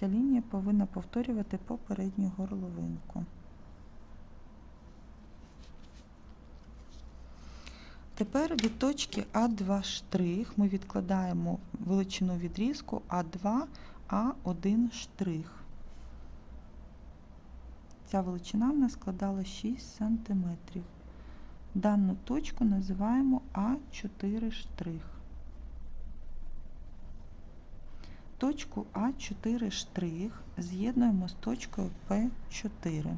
Ця лінія повинна повторювати попередню горловинку. Тепер від точки А2 штрих ми відкладаємо величину відрізку А2, А1 штрих. Ця величина в нас складала 6 см. Дану точку називаємо А4 штрих. Точку А4 штрих з'єднуємо з точкою П4.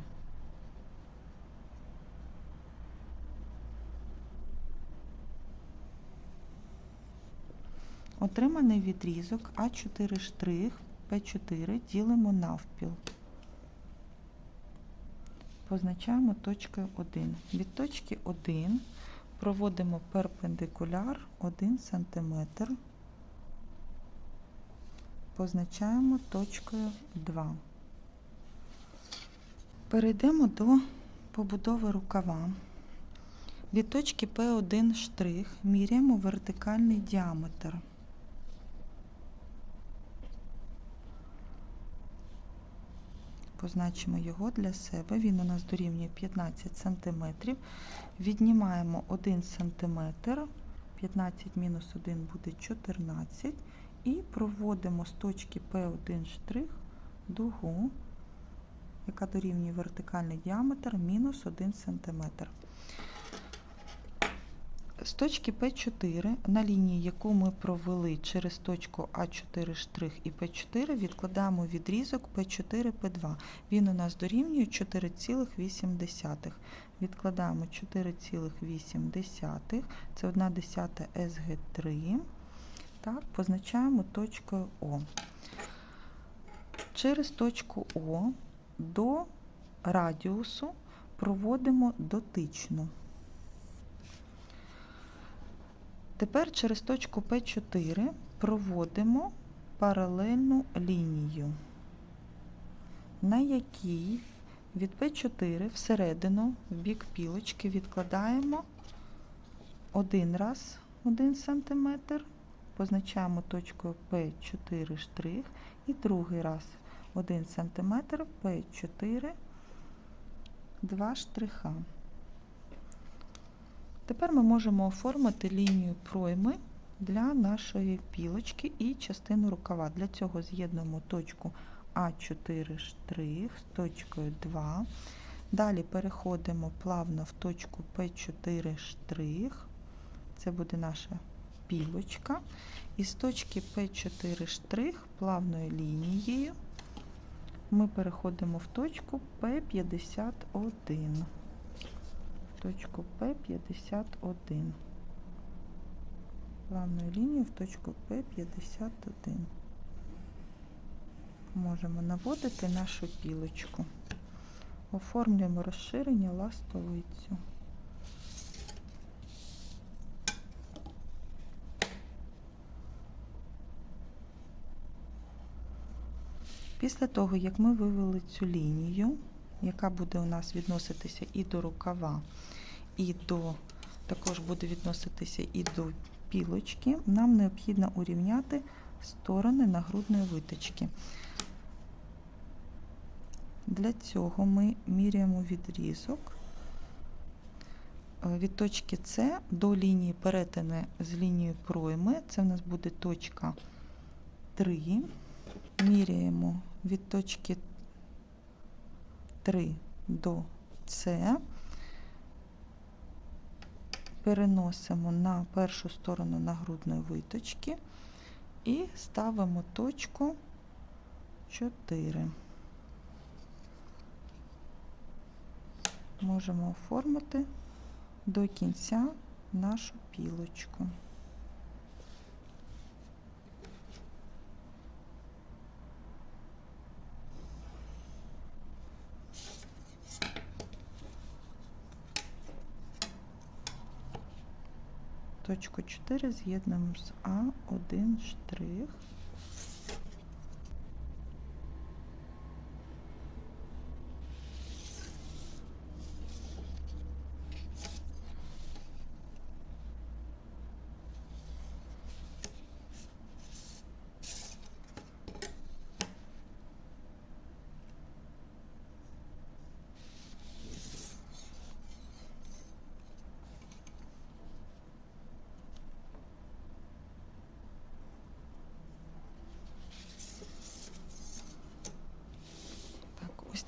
Отриманий відрізок А4 штрих П4 ділимо навпіл. Позначаємо точкою 1. Від точки 1 проводимо перпендикуляр 1 см. Позначаємо точкою 2. Перейдемо до побудови рукава. Від точки P1 штрих міряємо вертикальний діаметр. Позначимо його для себе. Він у нас дорівнює 15 см. Віднімаємо 1 см. 15 мінус 1 буде 14 і проводимо з точки P1 штрих дугу, яка дорівнює вертикальний діаметр мінус 1 см. З точки P4 на лінії, яку ми провели через точку А4 штрих і P4, відкладаємо відрізок P4, P2. Він у нас дорівнює 4,8. Відкладаємо 4,8, це 1 десята СГ3. Так, позначаємо точкою О. Через точку О до радіусу проводимо дотичну. Тепер через точку P4 проводимо паралельну лінію, на якій від P4 всередину в бік пілочки відкладаємо один раз 1 см, позначаємо точкою P4 штрих і другий раз 1 см P4 2 штриха. Тепер ми можемо оформити лінію пройми для нашої пілочки і частину рукава. Для цього з'єднуємо точку А4 штрих з точкою 2. Далі переходимо плавно в точку П4 штрих. Це буде наша пілочка. І з точки П4 штрих плавною лінією ми переходимо в точку П51 В точку P51. Плавною лінією в точку P51. Можемо наводити нашу пілочку. Оформлюємо розширення ластовицю. Після того, як ми вивели цю лінію, яка буде у нас відноситися і до рукава, і до, також буде відноситися і до пілочки, нам необхідно урівняти сторони нагрудної виточки. Для цього ми міряємо відрізок від точки С до лінії перетину з лінією пройми. Це в нас буде точка 3. Міряємо від точки 3 до С, переносимо на першу сторону нагрудної виточки і ставимо точку 4. Можемо оформити до кінця нашу пілочку. Точку 4 з'єднуємо з А1 штрих.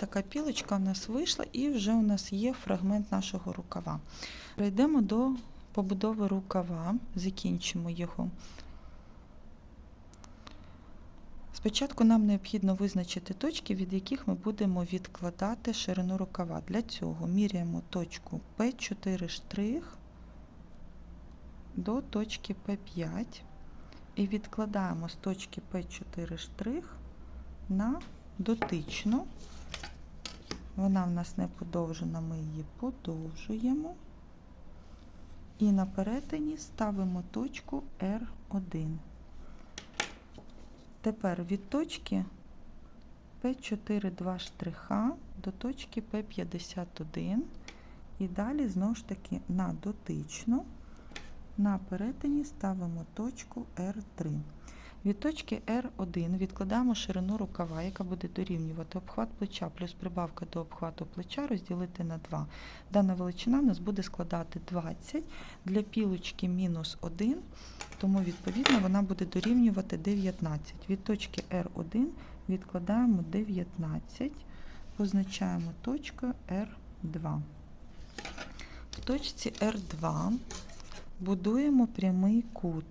Така пілочка у нас вийшла, і вже у нас є фрагмент нашого рукава. Перейдемо до побудови рукава, закінчимо його. Спочатку нам необхідно визначити точки, від яких ми будемо відкладати ширину рукава. Для цього міряємо точку P4 штрих до точки P5 і відкладаємо з точки P4 штрих на дотичну. Вона в нас не подовжена, ми її подовжуємо. І на перетині ставимо точку R1. Тепер від точки P4 2 штриха до точки P51. І далі знову ж таки на дотичну. На перетині ставимо точку R3. Від точки R1 відкладаємо ширину рукава, яка буде дорівнювати обхват плеча плюс прибавка до обхвату плеча розділити на 2. Дана величина в нас буде складати 20 для пілочки мінус 1, тому відповідно вона буде дорівнювати 19. Від точки R1 відкладаємо 19, позначаємо точкою R2. В точці R2 будуємо прямий кут.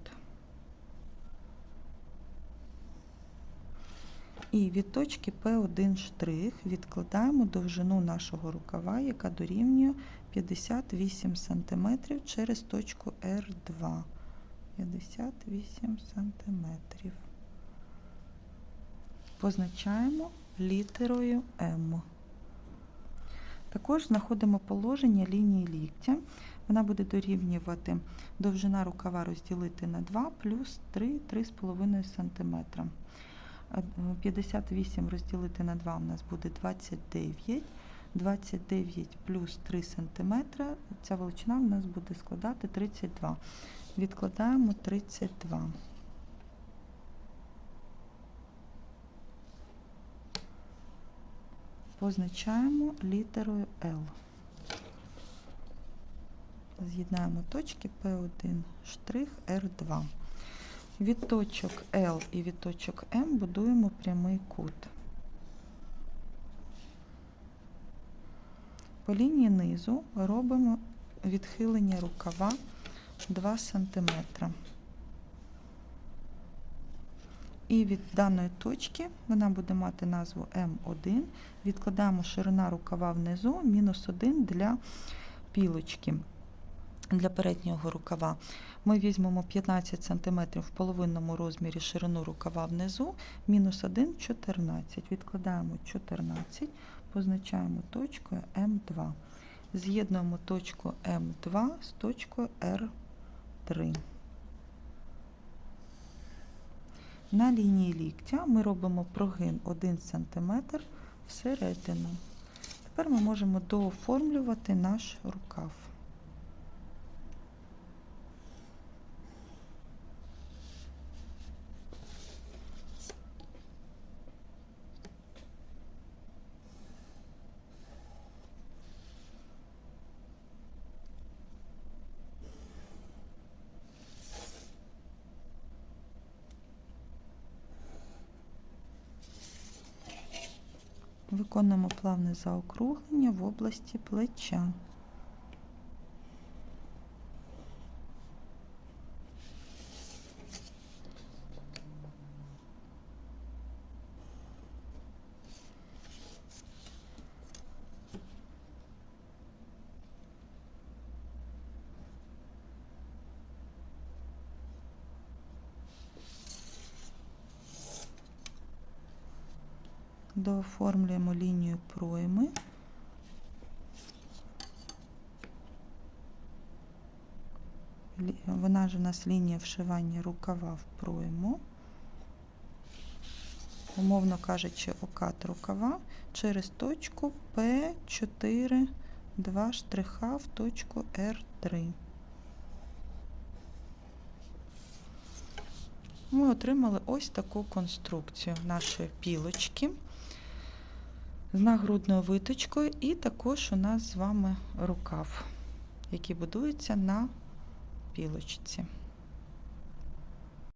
І від точки P1 штрих відкладаємо довжину нашого рукава, яка дорівнює 58 см через точку R2. 58 см. Позначаємо літерою М. Також знаходимо положення лінії ліктя. Вона буде дорівнювати довжина рукава розділити на 2 плюс 3 3,5 см. 58 розділити на 2 у нас буде 29. 29 плюс 3 см. Ця величина у нас буде складати 32. Відкладаємо 32. Позначаємо літерою L. З'єднаємо точки P1 штрих R2. Від точок L і від точок M будуємо прямий кут. По лінії низу робимо відхилення рукава 2 см. І від даної точки вона буде мати назву М1. Відкладаємо ширина рукава внизу, мінус 1 для пілочки. Для переднього рукава ми візьмемо 15 см в половинному розмірі ширину рукава внизу, мінус 1 14. Відкладаємо 14, позначаємо точкою М2. З'єднуємо точку М2 з точкою R3. На лінії ліктя ми робимо прогин 1 см всередину. Тепер ми можемо дооформлювати наш рукав. Виконуємо плавне заокруглення в області плеча. Дооформлюємо лінію пройми. Вона ж у нас лінія вшивання рукава в пройму. Умовно кажучи, окат рукава через точку P4, 2 штриха в точку R3. Ми отримали ось таку конструкцію нашої пілочки з нагрудною виточкою, і також у нас з вами рукав, який будується на пілочці.